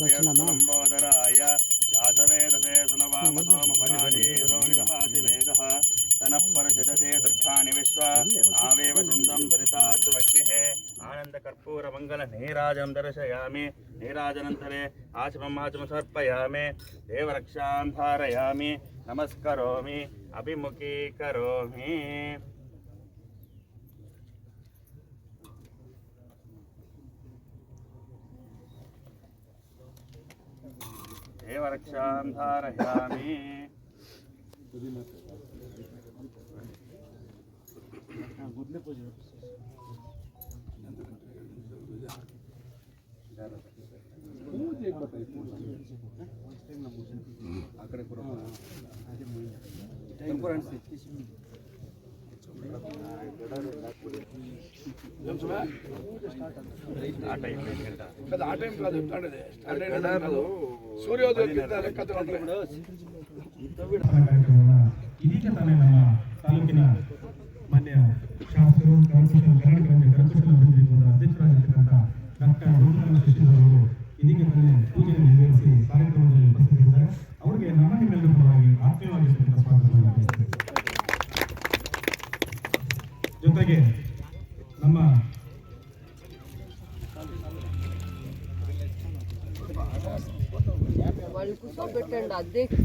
लम्बोदराय जातवेदसे सुनवामसोमफलानीरोनिगहातिवेदः तनः परशदते दुःखानि विश्वा आवेव सुन्दं दरितात्वग्निः आनन्दकर्पूरमङ्गलनीराजं दर्शयामि नीराजनन्तरे आचममाचम समर्पयामि देवरक्षां धारयामि नमस्करोमि अभिमुखीकरोमि देवरक्षां धारयामि అక్కడ ನಮಸ್ಕರೋಮಿ టైం ದೇವರಕ್ಷಾಂ ಧಾರಯಾಮಿ ಆ ಟೈಪ್ ಬೇಕಾ? వాళ్ళు కూర్చోబెట్టండి అధ్యక్ష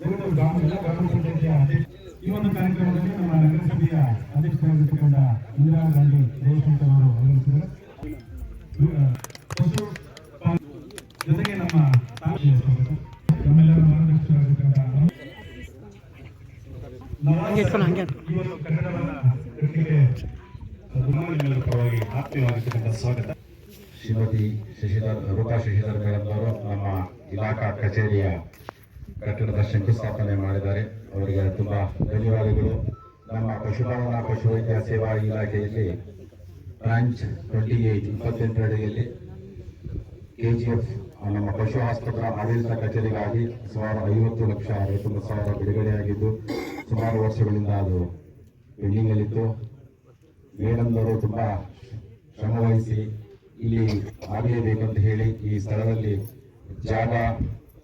ಬೆಂಗಳೂರು ಗ್ರಾಮ ಎಲ್ಲ ಗ್ರಾಮ ಪಂಚಾಯತಿಯ ಅಧ್ಯಕ್ಷ ಈ ಒಂದು ಕಾರ್ಯಕ್ರಮದಲ್ಲಿ ನಮ್ಮ ನಗರಸಭೆಯ ಅಧ್ಯಕ್ಷರಾಗಿರ್ತಕ್ಕಂಥ ಇಂದಿರಾ ಗಾಂಧಿ ಜಯಶಂಕರ್ ಅವರು ಆಗಮಿಸಿದರು ಇವ- ಪಶು ಪಾಲನೆ ಜೊತೆಗೆ ನಮ್ಮ ತಾಲೂಕಿನ ಸ್ವಾಗತ. ನಮ್ಮೆಲ್ಲರ ಮಾರ್ಗದರ್ಶಕರಾಗಿರ್ತಕ್ಕಂಥ ನವಾಜ್ ಈ ಒಂದು ಕನ್ನಡವನ್ನ ಕಟ್ಟಿಗೆ ಗುರುಮಾನ್ಯರ ಪರವಾಗಿ ಆತ್ಮೀಯವಾಗಿರ್ತಕ್ಕಂಥ ಸ್ವಾಗತ ಶ್ರೀಮತಿ ಶಶಿಧರ್ ರೂಪಾ ಶಶಿಧರ್ ಮೇಡಮ್ ನಮ್ಮ ಇಲಾಖಾ ಕಚೇರಿಯ ಕಟ್ಟಡದ ಶಂಕುಸ್ಥಾಪನೆ ಮಾಡಿದ್ದಾರೆ. ಅವರಿಗೆ ತುಂಬ ಧನ್ಯವಾದಗಳು. ನಮ್ಮ ಪಶುಪಾಲನಾ ಪಶುವೈದ್ಯ ಸೇವಾ ಇಲಾಖೆಯಲ್ಲಿ ಬ್ರಾಂಚ್ ಟ್ವೆಂಟಿ ಏಟ್, ಇಪ್ಪತ್ತೆಂಟು ಅಡಿಯಲ್ಲಿ ಎಫ್ ನಮ್ಮ ಪಶು ಆಸ್ಪತ್ರೆ ಆಡಳಿತ ಕಚೇರಿಗಾಗಿ ಸುಮಾರು ಐವತ್ತು ಲಕ್ಷ ಅರವತ್ತೊಂಬತ್ತು ಸಾವಿರ ಬಿಡುಗಡೆಯಾಗಿದ್ದು, ಸುಮಾರು ವರ್ಷಗಳಿಂದ ಅದು ಪೆಂಡಿಂಗ್ ಅಲ್ಲಿತ್ತು ಮೇಡಮ್ನವರು ತುಂಬಾ ಶ್ರಮವಹಿಸಿ ಇಲ್ಲಿ ಆಗಲೇಬೇಕಂತ ಹೇಳಿ ಈ ಸ್ಥಳದಲ್ಲಿ ಜಾಗ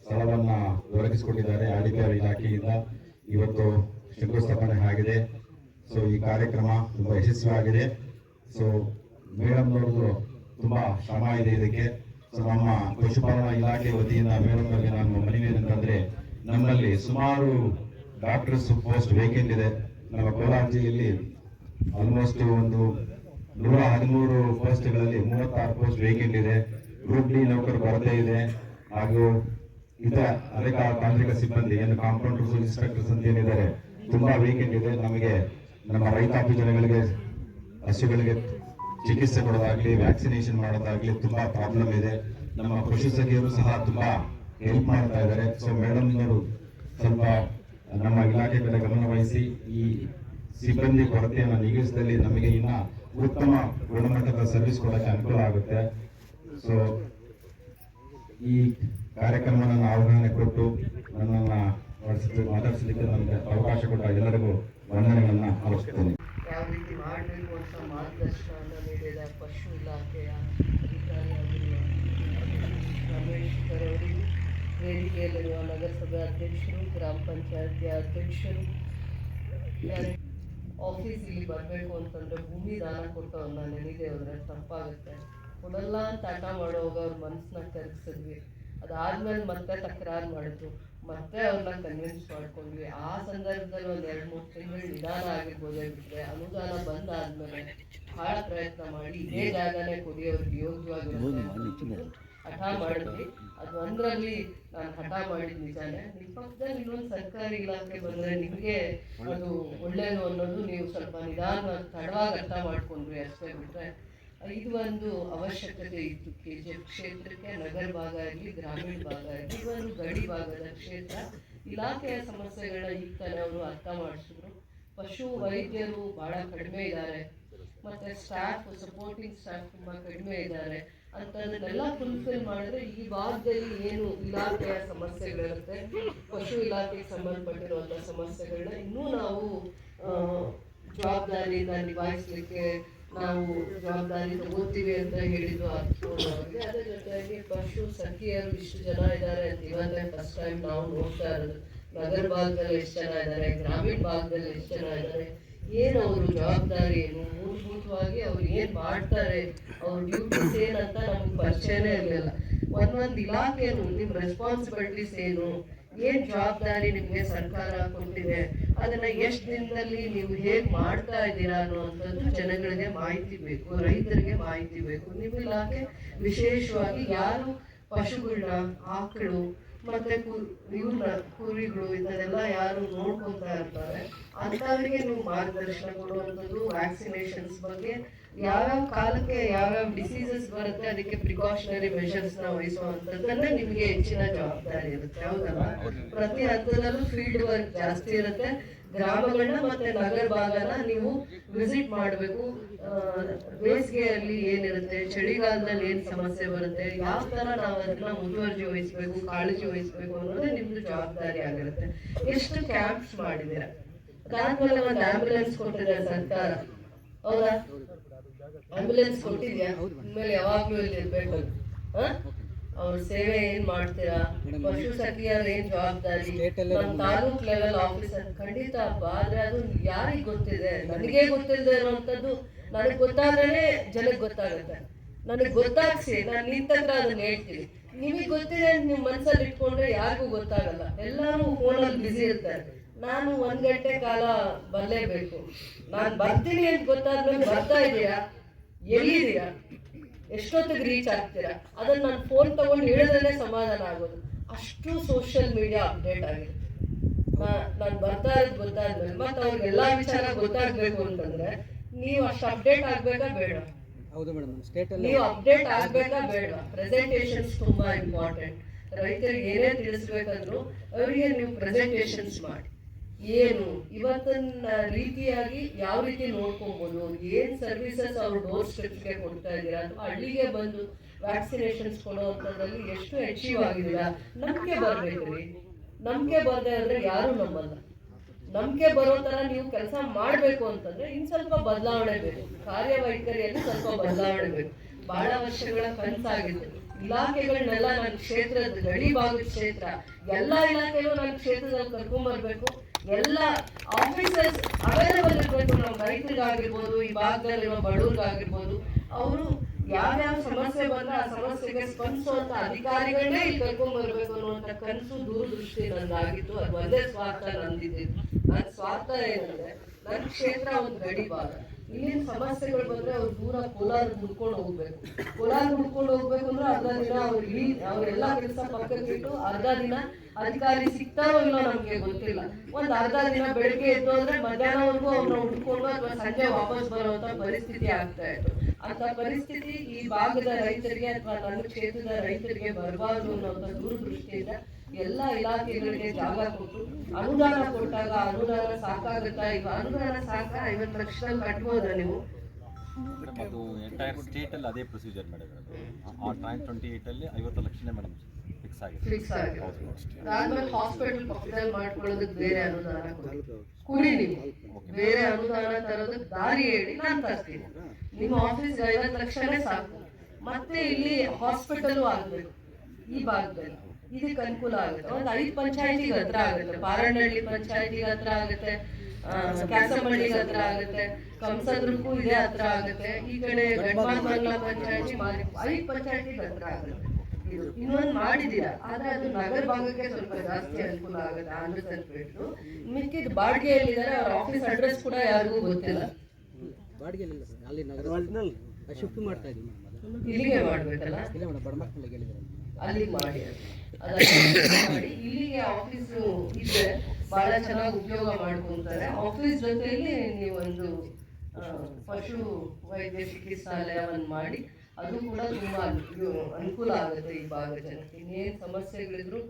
ಸ್ಥಳವನ್ನು ಒದಗಿಸಿಕೊಟ್ಟಿದ್ದಾರೆ ಆಡಳಿತ ಇಲಾಖೆಯಿಂದ. ಇವತ್ತು ಶಂಕುಸ್ಥಾಪನೆ ಆಗಿದೆ. ಸೊ ಈ ಕಾರ್ಯಕ್ರಮ ತುಂಬಾ ಯಶಸ್ವಿಯಾಗಿದೆ. ಸೊ ಮೇಡಮ್ನವ್ರದ್ದು ತುಂಬಾ ಶ್ರಮ ಇದೆ ಇದಕ್ಕೆ. ಸೊ ನಮ್ಮ ಪಶುಪಾಲನಾ ಇಲಾಖೆ ವತಿಯಿಂದ ಮೇಡಮ್ನವ್ರಿಗೆ ನಾನು ಮನವಿ ಏನಂತಂದ್ರೆ, ನಮ್ಮಲ್ಲಿ ಸುಮಾರು ಡಾಕ್ಟರ್ಸ್ ಪೋಸ್ಟ್ ವೇಕೆಂಟ್ ಇದೆ. ನಮ್ಮ ಕೋಲಾರ ಜಿಲ್ಲೆಯಲ್ಲಿ ಆಲ್ಮೋಸ್ಟ್ ಒಂದು ನೂರ ಹದಿಮೂರು ಪೋಸ್ಟ್ಗಳಲ್ಲಿ ಮೂವತ್ತಾರು ಪೋಸ್ಟ್ ವೇಕೆಂಟ್ ಇದೆ. ಗ್ರೂಪ್ ಡಿ ನೌಕರು ಕೊರತೆ ಇದೆ. ಹಾಗೂ ಇತರ ಅನೇಕ ತಾಂತ್ರಿಕ ಸಿಬ್ಬಂದಿ, ಏನು ಕಾಂಪೌಂಡರ್ಸ್ ಇನ್ಸ್ಪೆಕ್ಟರ್ಸ್ ಅಂತ ಏನಿದ್ದಾರೆ, ತುಂಬಾ ವೇಕೆಂಟ್ ಇದೆ. ನಮಗೆ ನಮ್ಮ ರೈತಾಪಿ ಜನಗಳಿಗೆ, ಹಸುಗಳಿಗೆ ಚಿಕಿತ್ಸೆ ಕೊಡೋದಾಗ್ಲಿ ವ್ಯಾಕ್ಸಿನೇಷನ್ ಮಾಡೋದಾಗ್ಲಿ ತುಂಬಾ ಪ್ರಾಬ್ಲಮ್ ಇದೆ. ನಮ್ಮ ಪಶು ಸಖಿಯರು ಸಹ ತುಂಬಾ ಹೆಲ್ಪ್ ಮಾಡ್ತಾ ಇದ್ದಾರೆ. ಸೊ ಮೇಡಮ್ನವರು ಸ್ವಲ್ಪ ನಮ್ಮ ಇಲಾಖೆ ಕಡೆ ಗಮನ ವಹಿಸಿ ಈ ಸಿಬ್ಬಂದಿ ಕೊರತೆಯನ್ನು ನೀಗಿಸಿದಲ್ಲಿ ನಮಗೆ ಇನ್ನ ಉತ್ತಮ ಗುಣಮಟ್ಟದ ಸರ್ವಿಸ್ ಕೊಡಕ್ಕೆ ಅನುಕೂಲ ಆಗುತ್ತೆ. ಸೊ ಈ ಕಾರ್ಯಕ್ರಮವನ್ನು ಆಹ್ವಾನ ಕೊಟ್ಟು ನನ್ನನ್ನು ಮಾಡಿಸಿ ಮಾತಾಡಿಸಲಿಕ್ಕೆ ನನಗೆ ಅವಕಾಶ ಕೊಟ್ಟ ಎಲ್ಲರಿಗೂ ವಂದನೆಗಳನ್ನು ಅರ್ಪಿಸ್ತೇನೆ ಯಾವ ರೀತಿ ಮಾಡಬೇಕು ಅಂತ ಮಾರ್ಗದರ್ಶನ ನೀಡಿದ ಪಶು ಇಲಾಖೆಯ ಸರ್ ಅವರಿಗೂ ವೇದಿಕೆಯಲ್ಲಿರುವ ನಗರಸಭೆ ಅಧ್ಯಕ್ಷರು, ಗ್ರಾಮ ಪಂಚಾಯತಿಯ ಅಧ್ಯಕ್ಷರು ಆಫೀಸ್ ಇಲ್ಲಿ ಬರಬೇಕು ಅಂತಂದ್ರೆ ಭೂಮಿ ದಾನ ಕೊಟ್ಟವ್ರನ್ನ ನೆನಿದೆ ಹೋದ್ರೆ ತಪ್ಪಾಗುತ್ತೆ. ಕೊಡಲ್ಲ ಅಂತ ಹಠ ಮಾಡುವಾಗ ಅವ್ರ ಮನಸ್ಸನ್ನ ಕರಗಿಸಿದ್ವಿ. ಅದಾದ್ಮೇಲೆ ಮತ್ತೆ ತಕರಾರು ಮಾಡಿದ್ರು. ಮತ್ತೆ ಅವ್ರನ್ನ ಕನ್ವಿನ್ಸ್ ಮಾಡ್ಕೊಂಡ್ವಿ. ಆ ಸಂದರ್ಭದಲ್ಲಿ ಒಂದ್ ಎರಡ್, ಮೂರು ತಿಂಗಳು ನಿಧಾನ ಆಗಿರ್ಬೋದೇ ಬಿಟ್ರೆ ಅನುದಾನ ಬಂದಾದ್ಮೇಲೆ ಬಹಳ ಪ್ರಯತ್ನ ಮಾಡಿ ಇದೇ ಜಾಗನೇ ಕೊಡಿ, ಅವ್ರಿಗೆ ಯೋಗ್ಯವಾಗಿರುತ್ತೆ ಹಠ ಮಾಡಿದ್ವಿ. ಅದು ಒಂದರಲ್ಲಿ ನಾನು ಹಠ ಮಾಡಿದ್ ನಿಜಾನೇ. ನಿಮ್ಮ ಪಕ್ಕದಲ್ಲಿ ಇನ್ನೊಂದು ಸರ್ಕಾರಿ ಇಲಾಖೆ ಬಂದ್ರೆ ನಿಮಗೆ ಅದು ಒಳ್ಳೇದು ಅನ್ನೋದು ನೀವು ಸ್ವಲ್ಪ ನಿಧಾನ ತಡವಾಗಿ ಅರ್ಥ ಮಾಡ್ಕೊಂಡ್ರಿ ಅಷ್ಟೇ ಬಿಟ್ರೆ. ಇದು ಒಂದು ಅವಶ್ಯಕತೆ ಇತ್ತು ಕೆ ಜಿ ಎಫ್ ಕ್ಷೇತ್ರಕ್ಕೆ, ನಗರ ಭಾಗ ಆಗಲಿ, ಗ್ರಾಮೀಣ ಭಾಗ ಆಗಲಿ ಒಂದು ಗಡಿ ಭಾಗದ ಕ್ಷೇತ್ರ. ಇಲಾಖೆಯ ಸಮಸ್ಯೆಗಳ ಈಗ ಅವರು ಅರ್ಥ ಮಾಡಿಸಿದ್ರು. ಪಶು ವೈದ್ಯರು ಬಹಳ ಕಡಿಮೆ ಇದ್ದಾರೆ. ಮತ್ತೆ ಸ್ಟಾಫ್ ಸಪೋರ್ಟಿಂಗ್ ಸ್ಟಾಫ್ ತುಂಬಾ ಕಡಿಮೆ ಇದ್ದಾರೆ. ಅಂತದನ್ನೆಲ್ಲ ಫುಲ್ಫಿಲ್ ಮಾಡಿದ್ರೆ ಈ ಭಾಗದಲ್ಲಿ ಏನು ಇಲಾಖೆಯ ಸಮಸ್ಯೆಗಳಿರುತ್ತೆ, ಪಶು ಇಲಾಖೆಗೆ ಸಂಬಂಧಪಟ್ಟಿರುವಂಥ ಸಮಸ್ಯೆಗಳನ್ನ ಇನ್ನೂ ನಾವು ಜವಾಬ್ದಾರಿಯಿಂದ ನಿಭಾಯಿಸಲಿಕ್ಕೆ ನಾವು ಜವಾಬ್ದಾರಿ ತಗೋತೀವಿ ಅಂತ ಹೇಳಿದ್ದು ಅರ್ಥವಾಗಿದೆ ಅದ್ರ ಜೊತೆಗೆ ಪಶು ಸಖಿಯರು ಇಷ್ಟು ಜನ ಇದ್ದಾರೆ ಅಂತ ಇವತ್ತೇ ಫಸ್ಟ್ ಟೈಮ್ ನಾವು ನೋಡ್ತಾ ಇರೋದು. ನಗರ ಭಾಗದಲ್ಲಿ ಎಷ್ಟು ಜನ ಇದ್ದಾರೆ, ಗ್ರಾಮೀಣ ಭಾಗದಲ್ಲಿ ಎಷ್ಟು ಜನ ಇದ್ದಾರೆ ಏನು ಅವರು ಜವಾಬ್ದಾರಿ? ಏನು ಮೂಲಭೂತವಾಗಿ ಅವ್ರು ಏನು ಮಾಡ್ತಾರೆ? ಅವ್ರ ಡ್ಯೂಟೀಸ್ ಏನಂತ ನಮ್ಗೆ ಪರಿಚಯನೇ ಇರಲಿಲ್ಲ. ಒಂದೊಂದು ಇಲಾಖೆನು ನಿಮ್ಮ ರೆಸ್ಪಾನ್ಸಿಬಿಲಿಟೀಸ್ ಏನು? ಏನ್ ಜವಾಬ್ದಾರಿ ನಿಮ್ಗೆ ಸರ್ಕಾರ ಕೊಟ್ಟಿದೆ? ಅದನ್ನ ಎಷ್ಟು ದಿನದಲ್ಲಿ ನೀವು ಹೇಗ್ ಮಾಡ್ತಾ ಇದ್ದೀರಾ ಅನ್ನುವಂಥದ್ದು ಜನಗಳಿಗೆ ಮಾಹಿತಿ ಬೇಕು, ರೈತರಿಗೆ ಮಾಹಿತಿ ಬೇಕು. ನಿಮ್ಮ ಇಲಾಖೆ ವಿಶೇಷವಾಗಿ ಯಾರು ಪಶುಗಳನ್ನ ಆಕಳು ಮತ್ತೆ ಇವ್ರ ಕುರಿಗಳು ಇದನ್ನೆಲ್ಲ ಯಾರು ನೋಡ್ಕೊಂತಾ ಇರ್ತಾರೆ ಅಂತವರಿಗೆ ನೀವು ಮಾರ್ಗದರ್ಶನ ಕೊಡುವಂಥದ್ದು ವ್ಯಾಕ್ಸಿನೇಷನ್ಸ್ ಬಗ್ಗೆ. ಯಾವ್ಯಾವ ಕಾಲಕ್ಕೆ ಯಾವ್ಯಾವ ಡಿಸೀಸಸ್ ಬರುತ್ತೆ ಅದಕ್ಕೆ ಪ್ರಿಕಾಷನರಿ ಮೆಷರ್ಸ್ನ ವಹಿಸುವಂತದ್ದನ್ನೇ ನಿಮಗೆ ಹೆಚ್ಚಿನ ಜವಾಬ್ದಾರಿ ಇರುತ್ತೆ ಹೌದಲ್ಲ ಪ್ರತಿ ಹಂತದಲ್ಲೂ ಫೀಲ್ಡ್ ವರ್ಕ್ ಜಾಸ್ತಿ ಇರುತ್ತೆ. ಗ್ರಾಮಗಳನ್ನ ಮತ್ತೆ ನಗರ ಭಾಗನ ನೀವು ವಿಸಿಟ್ ಮಾಡಬೇಕು. ಬೇಸಿಗೆಯಲ್ಲಿ ಏನಿರುತ್ತೆ, ಚಳಿಗಾಲದಲ್ಲಿ ಏನ್ ಸಮಸ್ಯೆ ಬರುತ್ತೆ, ಯಾವ ತರ ನಾವು ಅದನ್ನ ಮುತುವರ್ಜಿ ವಹಿಸ್ಬೇಕು, ಕಾಳಜಿ ವಹಿಸ್ಬೇಕು ಅನ್ನೋದೇ ನಿಮ್ದು ಜವಾಬ್ದಾರಿ ಆಗಿರುತ್ತೆ. ಎಷ್ಟು ಕ್ಯಾಂಪ್ಸ್ ಮಾಡಿದೀರ ಅದಾದ್ಮೇಲೆ ಒಂದು ಆಂಬ್ಯುಲೆನ್ಸ್ ಕೊಟ್ಟಿದೆ ಸರ್ಕಾರ. ಹೌದಾ? ಆಂಬ್ಯುಲೆನ್ಸ್ ಕೊಟ್ಟಿದ್ಯಾ? ಯಾವಾಗ್ಲೂ ಇಲ್ಲಿ ಇರ್ಬೇಕು? ಅವ್ರ ಸೇವೆ ಏನ್ ಮಾಡ್ತೀರಾ? ಪಶು ಸಖಿಯರ್ ಏನ್ ಜವಾಬ್ದಾರಿ? ತಾಲೂಕ್ ಲೆವೆಲ್ ಆಫೀಸರ್ ಖಂಡಿತ ಅಪ್ಪ ಆದ್ರೆ ಅದು ಯಾರಿಗ್ ಗೊತ್ತಿದೆ? ನನಗೆ ಗೊತ್ತಿಲ್ಲದೆ ಇರುವಂತದ್ದು ನನಗ್ ಗೊತ್ತಾದ್ರೆ ಜನಕ್ಕೆ ಗೊತ್ತಾಗುತ್ತೆ. ನನಗ್ ಗೊತ್ತಾಗ್ಸಿ ನಾನು ನಿಂತಂತ್ರ ಅದನ್ನ ಹೇಳ್ತೀನಿ. ನಿಮಗ್ ಗೊತ್ತಿದೆ ಅಂತ ನಿಮ್ ಮನ್ಸಲ್ಲಿ ಇಟ್ಕೊಂಡ್ರೆ ಯಾರಿಗೂ ಗೊತ್ತಾಗಲ್ಲ. ಎಲ್ಲರೂ ಫೋನಲ್ಲಿ ಬಿಸಿ ಇರ್ತಾರೆ. ನಾನು ಒಂದ್ ಗಂಟೆ ಕಾಲ ಬರಲೇಬೇಕು. ನಾನು ಬರ್ತೀನಿ ಅಂತ ಗೊತ್ತಾದ್ಮೇಲೆ ಬರ್ತಾ ಇದೀಯಾ? ಎಲ್ಲಿದ್ದೀರಾ ಎಷ್ಟೊತ್ತಿಗೆ ರೀಚ್ ಆಗ್ತೀರಾ? ಅದನ್ನ ನಾನು ಫೋನ್ ತಗೊಂಡು ಹೇಳಿದ್ರೆ ಸಮಾಧಾನ ಆಗೋದು. ಅಷ್ಟು ಸೋಷಿಯಲ್ ಮೀಡಿಯಾ ಅಪ್ಡೇಟ್ ಆಗಿದೆ. ನಾನು ಬರ್ತಾ ಇರೋದು ಗೊತ್ತಾದ್ಮೇಲೆ ಮತ್ತೆ ಅವ್ರಿಗೆ ಎಲ್ಲಾ ವಿಚಾರ ಗೊತ್ತಾಗ್ಬೇಕು ಅಂತಂದ್ರೆ ನೀವು ಅಷ್ಟು ಅಪ್ಡೇಟ್ ಆಗಬೇಕಾ ಬೇಡ. ಹೌದು ಮೇಡಮ್ ಸ್ಟೇಟ್ ಅಲ್ಲಿ ನೀವು ಅಪ್ಡೇಟ್ ಆಗಬೇಕಾ ಬೇಡ. ಪ್ರೆಸೆಂಟೇಷನ್ಸ್ ತುಂಬಾ ಇಂಪಾರ್ಟೆಂಟ್ ರೈತರಿಗೆ ಏನೇ ತಿಳಿಸ್ಬೇಕಂದ್ರು ಅವರಿಗೆ ನೀವು ಪ್ರೆಸೆಂಟೇಷನ್ಸ್ ಮಾಡಿ. ಏನು? ಇವತ್ತಿನ ರೀತಿಯಾಗಿ ಯಾವ ರೀತಿ ನೋಡ್ಕೊಬೋದು? ಏನ್ ಸರ್ವಿಸಸ್ ಅವ್ರು ಡೋರ್ ಸ್ಟೆಪ್ಸ್ಗೆ ಕೊಡ್ತಾ ಇದ್ದೀರಾ? ಅಥವಾ ಹಳ್ಳಿಗೆ ಬಂದು ವ್ಯಾಕ್ಸಿನೇಷನ್ಸ್ ಕೊಡುವಂಥದ್ರಲ್ಲಿ ಎಷ್ಟು ಅಚೀವ್ ಆಗಿದ್ದೀರಾ? ನಂಬಿಕೆ ಬರ್ಬೇಕ್ರಿ. ನಂಬಿಕೆ ಬರದೇ ಅಂದ್ರೆ ಯಾರು ನಮ್ಮಲ್ಲ ನಂಬಿಕೆ ಬರೋ ತರ ನೀವು ಕೆಲಸ ಮಾಡಬೇಕು ಅಂತಂದ್ರೆ ಇನ್ ಸ್ವಲ್ಪ ಬದಲಾವಣೆ ಬೇಕು. ಕಾರ್ಯವೈಖರಿಯಲ್ಲಿ ಸ್ವಲ್ಪ ಬದಲಾವಣೆ ಬೇಕು. ಬಹಳ ವರ್ಷಗಳ ಕನಸಾಗಿತ್ತು. ಇಲಾಖೆಗಳನ್ನೆಲ್ಲ ನನ್ನ ಕ್ಷೇತ್ರದ ಗಡಿ ಭಾಗದ ಕ್ಷೇತ್ರ. ಎಲ್ಲಾ ಇಲಾಖೆಗಳು ನನ್ನ ಕ್ಷೇತ್ರದಲ್ಲಿ ಕರ್ಕೊಂಡ್ ಬರ್ಬೇಕು ಎಲ್ಲ ಆಫೀಸರ್ಸ್ ಅವೈಲೇಬಲ್ ಇರಬೇಕು ನಮ್ಮ ರೈತರಿಗಾಗಿರ್ಬೋದು, ಈ ಭಾಗದಲ್ಲಿರೋ ಬಡವರಿಗಾಗಿರ್ಬೋದು, ಅವರು ಯಾವ್ಯಾವ ಸಮಸ್ಯೆ ಬಂದ್ರೆ ಆ ಸಮಸ್ಯೆಗೆ ಸ್ಪಂದಿಸುವಂತ ಅಧಿಕಾರಿಗಳನ್ನೇ ಇಲ್ಲಿ ಕರ್ಕೊಂಡ್ ಬರ್ಬೇಕು ಅನ್ನುವಂತ ಕನಸು ದೂರದೃಷ್ಟಿ ನಂದಾಗಿತ್ತು. ಅದು ಒಂದೇ ಸ್ವಾರ್ಥ ನಂದಿದ್ದು. ನನ್ನ ಸ್ವಾರ್ಥ ಏನಂದ್ರೆ, ನನ್ನ ಕ್ಷೇತ್ರ ಒಂದು ಗಡಿ ಭಾಗ. ಇಲ್ಲಿನ ಸಮಸ್ಯೆಗಳು ಬಂದ್ರೆ ಅವ್ರು ದೂರ ಕೋಲಾರ ಹುಡ್ಕೊಂಡು ಹೋಗ್ಬೇಕು. ಕೋಲಾರ ಹುಡ್ಕೊಂಡು ಹೋಗ್ಬೇಕು ಅಂದ್ರೆ ಅರ್ಧ ದಿನ ಅವ್ರು ಇಲ್ಲಿ ಅವ್ರೆಲ್ಲಾ ಕೆಲಸ ಪಕ್ಕಕ್ಕೆ ಇಟ್ಟು ಅರ್ಧ ದಿನ ಅಧಿಕಾರಿ ಸಿಗ್ತಾರೋ ಇಲ್ಲೋ ನಮ್ಗೆ ಗೊತ್ತಿಲ್ಲ. ಒಂದ್ ಅರ್ಧ ದಿನ ಬೆಳಿಗ್ಗೆ ಎದ್ದು ಅಂದ್ರೆ ಮಧ್ಯಾಹ್ನವರೆಗೂ ಅವ್ರನ್ನ ಹುಡ್ಕೊಂಡು ಅಥವಾ ಸಂಜೆ ವಾಪಸ್ ಬರುವಂತ ಪರಿಸ್ಥಿತಿ ಆಗ್ತಾ ಇತ್ತು. ಅಂತ ಪರಿಸ್ಥಿತಿ ಈ ಭಾಗದ ರೈತರಿಗೆ ಅಥವಾ ನನ್ನ ಕ್ಷೇತ್ರದ ರೈತರಿಗೆ ಬರಬಾರ್ದು ಅನ್ನೋಂಥ ದೂರದೃಷ್ಟಿಯಿಂದ ಎಲ್ಲ ಇಲಾಖೆಗಳಿಗೆ ಜಾಗ ಕೊಟ್ಟು ಅನುದಾನ ಕೊಟ್ಟಾಗ ಅನುದಾನ ಸಾಕಾಗುತ್ತಾ ಈಗ ಅನುದಾನ ಸಾಕ ಐವತ್ತು ಲಕ್ಷ ಕಟ್ಬೋದಾ ನೀವು? ಅದು ಎಂಟೈರ್ ಸ್ಟೇಟಲ್ಲಿ ಅದೇ ಪ್ರೊಸೀಜರ್ ಮೇಡಮ್ ಆ ಟ್ರೈನ್ ಟ್ವೆಂಟಿ ಅಲ್ಲಿ ಐವತ್ತು ಲಕ್ಷನೇ ಮೇಡಮ್ ಫಿಕ್ಸ್ ಆಗಿದೆ. ಫಿಕ್ಸ್ ಆಗಿದೆ. ಅದಾದ್ಮೇಲೆ ಹಾಸ್ಪಿಟಲ್ ಪಕ್ಕದಲ್ಲಿ ಮಾಡ್ಕೊಳ್ಳೋದಕ್ಕೆ ಬೇರೆ ಅನುದಾನ ಕೊಡಿ ಕುಡಿ ನೀವು. ಬೇರೆ ಅನುದಾನ ತರೋದಕ್ಕೆ ದಾರಿ ಹೇಳಿ ನಾನು ತರ್ತೀನಿ. ನಿಮ್ಮ ಆಫೀಸ್ ಐವತ್ತು ಲಕ್ಷನೇ ಸಾಕು. ಮತ್ತೆ ಇಲ್ಲಿ ಹಾಸ್ಪಿಟಲ್ ಆಗಬೇಕು. ಈ ಭಾಗದಲ್ಲಿ. ಇದಕ್ಕೆ ಅನುಕೂಲ ಆಗುತ್ತೆ. ಒಂದು ಐದು ಪಂಚಾಯತಿಗೆ ಹತ್ರ ಆಗುತ್ತೆ. ಪಾರಣ್ಣಹಳ್ಳಿ ಪಂಚಾಯತಿಗೆ ಹತ್ರ ಆಗುತ್ತೆ. ಕ್ಯಾಸಮಳ್ಳಿಗೆ ಹತ್ರ ಆಗುತ್ತೆ. ಕಂಸದ್ರಕ್ಕೂ ಇದೇ ಹತ್ರ ಆಗುತ್ತೆ. ಈ ಕಡೆ ಗಡ್ಮಾನ್ಮಂಗ್ಲ ಪಂಚಾಯತಿ ಮಾರಿ ಐದು ಪಂಚಾಯತಿಗೆ ಹತ್ರ ಆಗುತ್ತೆ. ಇದು ಇನ್ನೊಂದು ಮಾಡಿದೀರಾ ಆದ್ರೆ ಅದು ನಗರ ಭಾಗಕ್ಕೆ ಸ್ವಲ್ಪ ಜಾಸ್ತಿ ಅನುಕೂಲ ಆಗುತ್ತೆ. ಆಂಧ್ರ ಸಲ್ಫೇಟು ಮಿಕ್ಕಿದ ಬಾಡಿಗೆಯಲ್ಲಿದ್ದಾರೆ. ಅವ್ರ ಆಫೀಸ್ ಅಡ್ರೆಸ್ ಕೂಡ ಯಾರಿಗೂ ಗೊತ್ತಿಲ್ಲ. ಬಾಡಿಗೆ ಇಲ್ಲ ಸರ್. ಅಲ್ಲಿ ನಗರ ಶಿಫ್ಟ್ ಮಾಡ್ತಾ ಇದ್ದೀವಿ ಇಲ್ಲಿಗೆ ಮಾಡ್ಬೇಕಲ್ಲ? ಇಲ್ಲ ಮೇಡಮ್ ಬಡಮಕ್ಕಳಿಗೆ ಹೇಳಿದ್ದಾರೆ. ಅಲ್ಲಿಗೆ ಮಾಡಿ. ಇಲ್ಲಿಗೆ ಆಫೀಸ್ ಇದ್ರೆ ಬಹಳ ಚೆನ್ನಾಗಿ ಉಪಯೋಗ ಮಾಡ್ಕೊಂತಾರೆ. ಆಫೀಸ್ ಜೊತೆಯಲ್ಲಿ ನೀವೊಂದು ಪಶು ವೈದ್ಯ ಚಿಕಿತ್ಸಾಲಯವನ್ನು ಮಾಡಿ. ಅದು ಕೂಡ ತುಂಬಾ ಅನುಕೂಲ ಆಗುತ್ತೆ ಈ ಭಾಗದ ಜನಕ್ಕೆ. ಇನ್ನೇನು ಸಮಸ್ಯೆಗಳಿದ್ರು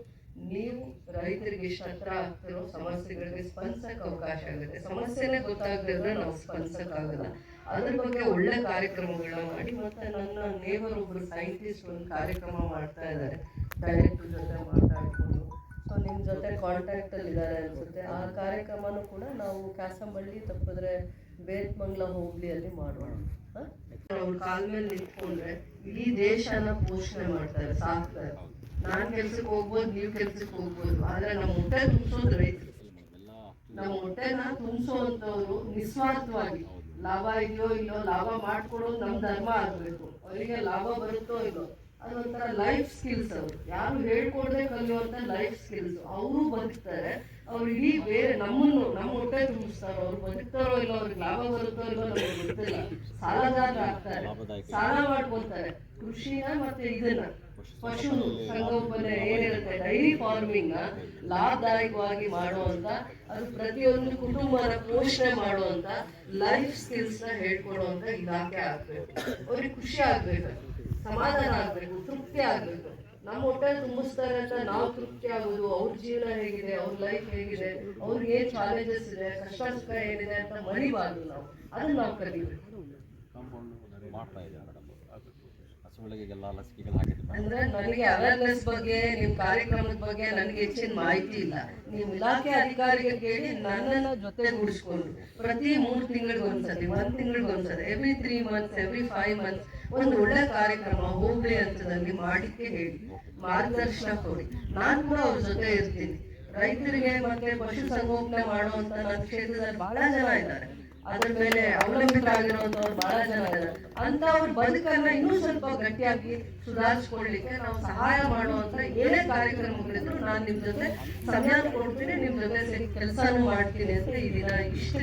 ನೀವು ರೈತರಿಗೆ ಹತ್ರ ಆಗ್ತಿರೋ ಸಮಸ್ಯೆಗಳಿಗೆ ಸ್ಪಂದಿಸಕ್ಕೆ ಅವಕಾಶ ಆಗುತ್ತೆ. ಸಮಸ್ಯೆನೇ ಗೊತ್ತಾಗದಿದ್ರೆ ನಾವು ಸ್ಪಂದಿಸಕ್ಕಾಗಲ್ಲ ಅದ್ರ ಬಗ್ಗೆ ಒಳ್ಳೆ ಕಾರ್ಯಕ್ರಮಗಳನ್ನ ಮಾಡಿ ಮತ್ತೆ ನನ್ನ ನೇಬರ್ ಒಬ್ರು ಸೈಂಟಿಸ್ಟ್ ಒಂದು ಕಾರ್ಯಕ್ರಮ ಮಾಡ್ತಾ ಇದ್ದಾರೆ. ಡೈರೆಕ್ಟರ್ ಜೊತೆ ಮಾತಾಡಿಕೊಂಡು. ಸೊ ನಿಮ್ಮ ಜೊತೆ ಕಾಂಟ್ಯಾಕ್ಟಲ್ಲಿ ಇದ್ದಾರೆ ಅನ್ಸುತ್ತೆ. ಆ ಕಾರ್ಯಕ್ರಮನೂ ಕೂಡ ನಾವು ಕ್ಯಾಸಂಬಳ್ಳಿ ತಪ್ಪಿದ್ರೆ ಬೇತ್ಮಂಗ್ಲ ಹೋಬಳಿಯಲ್ಲಿ ಮಾಡೋಣ? ಅವ್ರ ಕಾಲ ಮೇಲೆ ನಿಂತ್ಕೊಂಡ್ರೆ ಇಡೀ ದೇಶನ ಪೋಷಣೆ ಮಾಡ್ತಾರೆ, ಸಾಕ್ತಾರೆ. ನಾನ್ ಕೆಲ್ಸಕ್ಕೆ ಹೋಗ್ಬೋದು, ನೀವು ಕೆಲ್ಸಕ್ಕೆ ಹೋಗ್ಬೋದು. ಆದ್ರೆ ನಮ್ಮ ಹೊಟ್ಟೆ ತುಂಬಿಸೋದು ರೈತರು. ನಮ್ಮ ಹೊಟ್ಟೆನ ತುಂಬಿಸುವಂತವ್ರು ನಿಸ್ವಾರ್ಥವಾಗಿ. ಲಾಭ ಇದೆಯೋ ಇಲ್ಲೋ ಲಾಭ ಮಾಡ್ಕೊಡೋದು ನಮ್ಮ ಧರ್ಮ ಆಗ್ಬೇಕು. ಅವರಿಗೆ ಲಾಭ ಬರುತ್ತೋ ಇಲ್ಲೋ. ಅದೊಂಥರ ಲೈಫ್ ಸ್ಕಿಲ್ಸ್ ಅವರು. ಯಾರು ಹೇಳ್ಕೊಡದೆ ಕಲಿಯುವಂತ ಲೈಫ್ ಸ್ಕಿಲ್ಸ್ ಅವರು ಬದುಕ್ತಾರೆ. ಅವ್ರು ಇಡೀ ಬೇರೆ ನಮ್ಮನ್ನು ನಮ್ಮ ಹೊಟ್ಟೆ ತುಂಬಿಸ್ತಾರೋ. ಅವ್ರು ಬದುಕ್ತಾರೋ ಇಲ್ಲೋ ಅವ್ರಿಗೆ ಲಾಭ ಬರುತ್ತೋ ಇಲ್ಲೋ ನಮ್ಗೆ ಗೊತ್ತಿಲ್ಲ. ಸಾಲದಾರ ಆಗ್ತಾರೆ. ಸಾಲ ಮಾಡ್ಕೊತಾರೆ ಕೃಷಿನ ಮತ್ತೆ ಇದನ್ನ. ಪಶು ಸಂಗೋಪನೆ ಏನಿರುತ್ತೆ? ಡೈರಿ ಫಾರ್ಮಿಂಗ್ನ ಲಾಭದಾಯಕವಾಗಿ ಮಾಡುವಂತ ಅದು ಪ್ರತಿಯೊಂದು ಕುಟುಂಬನ ಪೋಷಣೆ ಮಾಡುವಂತ ಲೈಫ್ ಸ್ಕಿಲ್ಸ್ನ ಹೇಳ್ಕೊಡುವಂತ ಇಲಾಖೆ ಆಗ್ಬೇಕು. ಅವ್ರಿಗೆ ಖುಷಿ ಆಗ್ಬೇಕು ಸಮಾಧಾನ ಆಗ್ಬೇಕು ತೃಪ್ತಿ ಆಗ್ಬೇಕು. ನಮ್ಮ ಹೊಟ್ಟೆ ತುಂಬಿಸ್ತಾರೆ ಅಂತ ನಾವು ತೃಪ್ತಿ ಆಗೋದು ಅವ್ರ ಜೀವನ ಹೇಗಿದೆ ಅವ್ರ ಲೈಫ್ ಹೇಗಿದೆ ಅವ್ರಿಗೆ ಏನ್ ಚಾಲೆಂಜಸ್ ಇದೆ ಕಷ್ಟ ಸುಖ ಏನಿದೆ ಅಂತ ಮರಿಬಾರ್ದು ನಾವು. ಅದನ್ನ ನಾವು ಕಲಿಬೇಕು. ಹಸುಗಳಿಗೆಲ್ಲ ಲಸಿಕೆಗಳು ಹಾಕಿದ್ರು ಅಂದ್ರೆ ನನಗೆ ಅವೇರ್ನೆಸ್ ಬಗ್ಗೆ ನಿಮ್ಮ ಕಾರ್ಯಕ್ರಮದ ಬಗ್ಗೆ ನನಗೆ ಹೆಚ್ಚಿನ ಮಾಹಿತಿ ಇಲ್ಲ. ನೀವು ಇಲಾಖೆ ಅಧಿಕಾರಿಗೆ ಕೇಳಿ ನನ್ನನ್ನ ಜೊತೆಗೂಡಿಸ್ಕೊಂಡು ಪ್ರತಿ ಮೂರ್ ತಿಂಗಳಿಗೆ ಒಂದ್ಸತಿ, ಒಂದ್ ತಿಂಗಳಿಗೆ ಒಂದ್ಸತಿ every three months every five months ಒಂದು ಒಳ್ಳೆ ಕಾರ್ಯಕ್ರಮ ಹೋಗ್ಲಿ ಹಂತದಲ್ಲಿ ಮಾಡಿಕ್ಕೆ ಹೇಳಿ, ಮಾರ್ಗದರ್ಶನ ಕೊಡಿ. ನಾನು ಕೂಡ ಅವ್ರ ಜೊತೆ ಇರ್ತೀನಿ. ರೈತರಿಗೆ ಮತ್ತೆ ಪಶುಸಂಗೋಪನೆ ಮಾಡುವಂತ ನನ್ನ ಕ್ಷೇತ್ರದಲ್ಲಿ ಬಹಳ ಜನ ಇದ್ದಾರೆ. ಅದ್ರ ಮೇಲೆ ಅವಲಂಬಿತರಾಗಿರುವಂತವ್ರು ಬಹಳ ಜನ ಇದ್ದಾರೆ. ಅಂತ ಅವ್ರ ಬದುಕನ್ನ ಇನ್ನೂ ಸ್ವಲ್ಪ ಗಟ್ಟಿಯಾಗಿ ಸುಧಾರಿಸ್ಕೊಳ್ಳಿಕ್ಕೆ ನಾವು ಸಹಾಯ ಮಾಡುವಂತ ಏನೇ ಕಾರ್ಯಕ್ರಮಗಳಿದ್ರು ನಾನು ನಿಮ್ ಜೊತೆ ಸಮಯ ಕೊಡ್ತೀನಿ, ನಿಮ್ ಜೊತೆ ಕೆಲಸನೂ ಮಾಡ್ತೀನಿ ಅಂತ ಈ ದಿನ ಇಷ್ಟ